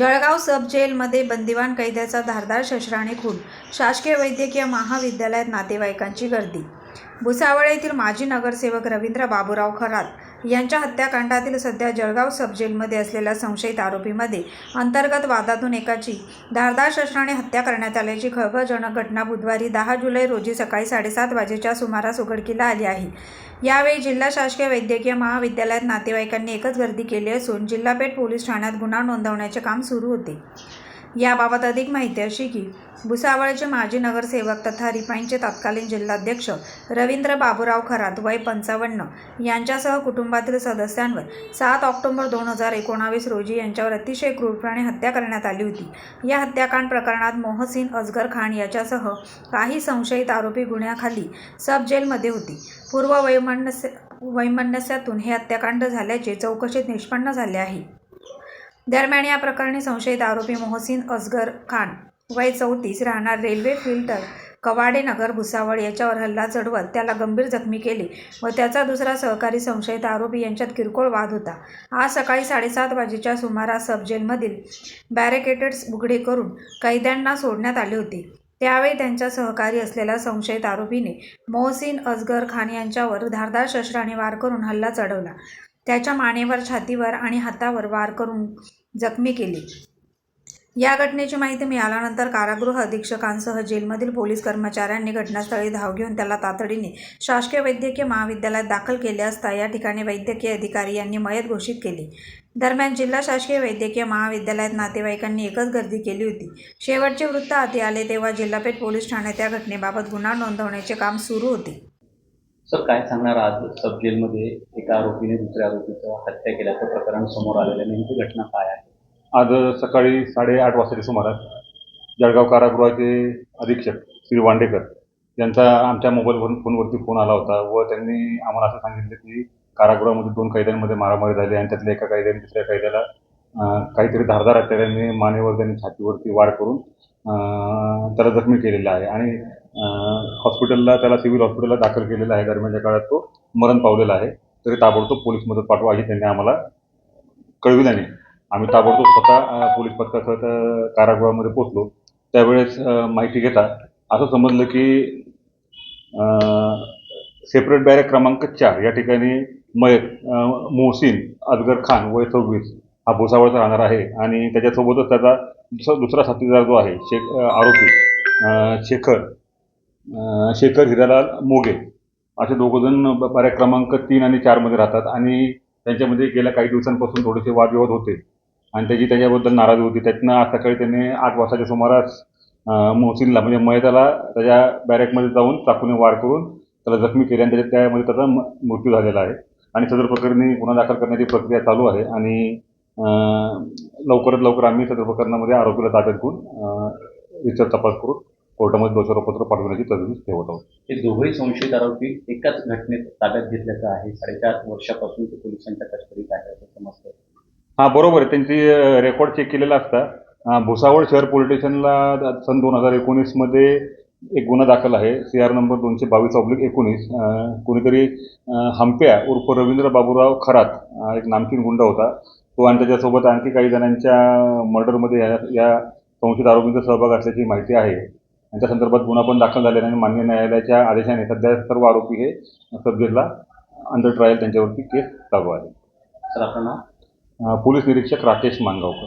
जळगाव सब जेलमध्ये बंदिवान कैद्याचा धारदार शस्त्राने खून शासकीय वैद्यकीय महाविद्यालयात नातेवाईकांची गर्दी. भुसावळ येथील माजी नगरसेवक रवींद्र बाबूराव खरात यांच्या हत्याकांडातील सध्या जळगाव सब जेलमध्ये असलेल्या संशयित आरोपीमध्ये अंतर्गत वादातून एकाची धारदार शस्त्राने हत्या करण्यात आल्याची खळबळजनक घटना बुधवारी दहा जुलै रोजी सकाळी साडेसात वाजेच्या सुमारास उघडकीला आली आहे. यावेळी जिल्हा शासकीय वैद्यकीय महाविद्यालयात नातेवाईकांनी एकच गर्दी केली असून जिल्हापेठ पोलीस ठाण्यात गुन्हा नोंदवण्याचे काम सुरू होते. याबाबत अधिक माहिती अशी की भुसावळचे माजी नगरसेवक तथा रिफाईनचे तत्कालीन जिल्हाध्यक्ष रवींद्र बाबूराव खरात वय पंचावन्न यांच्यासह कुटुंबातील सदस्यांवर सात ऑक्टोबर दोन हजार एकोणावीस रोजी यांच्यावर अतिशय क्रूरपणे हत्या करण्यात आली होती. या हत्याकांड प्रकरणात मोहसिन अजगर खान याच्यासह काही संशयित आरोपी गुन्ह्याखाली सब जेलमध्ये होती. पूर्व वैमनस्य वैमनस्यातून हे हत्याकांड झाल्याचे चौकशीत निष्पन्न झाले आहे. दरम्यान या प्रकरणी संशयित आरोपी मोहसिन असगर खान वय चौतीस राहणार रेल्वे फिल्टर कवाडे नगर भुसावळ याच्यावर हल्ला चढवत त्याला गंभीर जखमी केले व त्याचा दुसरा सहकारी संशयित आरोपी यांच्यात किरकोळ वाद होता. आज सकाळी साडेसात वाजेच्या सुमारास सबजेलमधील बॅरिकेटेड्स उघडे करून कैद्यांना सोडण्यात आले होते. त्यावेळी त्यांच्या सहकारी असलेल्या संशयित आरोपीने मोहसिन असगर खान यांच्यावर धारदार शस्त्राने वार करून हल्ला चढवला. त्याच्या मानेवर छातीवर आणि हातावर वार करून जखमी केली. या घटनेची माहिती मिळाल्यानंतर कारागृह अधीक्षकांसह जेलमधील पोलीस कर्मचाऱ्यांनी घटनास्थळी धाव घेऊन त्याला तातडीने शासकीय वैद्यकीय महाविद्यालयात दाखल केले असता या ठिकाणी वैद्यकीय अधिकारी यांनी मयत घोषित केली. दरम्यान जिल्हा शासकीय वैद्यकीय महाविद्यालयात नातेवाईकांनी एकच गर्दी केली होती. शेवटचे वृत्त हाती आले तेव्हा जिल्हापेठ पोलीस ठाण्यात या घटनेबाबत गुन्हा नोंदवण्याचे काम सुरू होते. सर काय सांगणार आज सब जेलमध्ये एका आरोपीने दुसऱ्या आरोपीचं हत्या केल्याचं प्रकरण समोर आलेलं आहे नेमकी घटना काय आहे? आज सकाळी साडेआठ वाजताच्या सुमारास जळगाव कारागृहाचे अधीक्षक श्री वांडेकर यांचा आमच्या मोबाईलवरून फोनवरती फोन आला होता व त्यांनी आम्हाला असं सांगितलं की कारागृहामध्ये दोन कैद्यांमध्ये मारामारी झाली आणि त्यातल्या एका कैद्याने दुसऱ्या कैद्याला काहीतरी धारदार हत्याराने मानेवर त्यांनी छातीवरती वार करून त्याला जखमी केलेला आहे. आणि हॉस्पिटलला त्याला सिव्हिल हॉस्पिटलला दाखल केलेला आहे दरम्यानच्या काळात तो मरण पावलेला आहे. तरी ताबडतोब पोलीस मदत पाठवा अशी त्यांनी आम्हाला कळविल्याने आम्ही ताबडतोब स्वतः पोलीस पथकासह कारागृहामध्ये पोचलो त्यावेळेस माहिती घेता असं समजलं की सेपरेट बॅरेक क्रमांक चार या ठिकाणी मयत मोहसिन अजगर खान वय सव्वीस हा भुसावळचा राहणार आहे. आणि त्याच्यासोबतच त्याचा दुसरा दुसरा साथीदार जो आहे शेख आरोपी शेखर शेखर हिरालाल मोगे. असे दोघंजण ब- क्रमांक तीन आणि चारमध्ये राहतात आणि त्यांच्यामध्ये गेल्या काही दिवसांपासून थोडेसे वादविवाद होते. आणि त्याची त्याच्याबद्दल नाराजी होती. त्यातनं आज सकाळी त्यांनी आठ वाजताच्या सुमारास मोहसिनला म्हणजे मयताला त्याच्या बॅरेकमध्ये जाऊन चाकूने वार करून त्याला जखमी केले आणि त्याच्या त्यामध्ये त्याचा म- मृत्यू झालेला आहे. आणि सदर प्रकरणी गुन्हा दाखल करण्याची प्रक्रिया चालू आहे. आणि लवकरात लवकर आम्ही सदर प्रकरणामध्ये आरोपीला ताब्यात घेऊन विचार तपास करून कोर्टामध्ये दोषारोपत्र पाठवण्याची तरतूद ठेवत आहोत. हे दोघंही संशयित आरोपी एकाच घटनेत ताब्यात घेतल्याचं आहे. साडेचार वर्षापासून ते पोलिसांच्या कस्टडीत आहे असं समजतं. हा बरोबर आहे. त्यांची रेकॉर्ड चेक केलेला असता भुसावळ शहर पोलीस स्टेशनला सन दोन हजार एकोणीसमध्ये एक गुन्हा दाखल आहे. सी आर नंबर दोनशे बावीस ऑब्लिक एकोणीस. कोणीतरी हंप्या उर्फ रवींद्र बाबूराव खरात एक नामकीन गुंड होता. तो आणि त्याच्यासोबत आणखी काही जणांच्या मर्डरमध्ये या या संशयित आरोपींचा सहभाग असल्याची माहिती आहे. त्या संदर्भात गुन्हा पण दाखल झालेला आहे आणि मान्य न्यायालयाच्या आदेशाने सध्या सर्व आरोपी हे सबजेक्टला अंडर ट्रायल त्यांच्यावरती केस चालू आहे. सर अं, पोलीस निरीक्षक राकेश मानगावकर.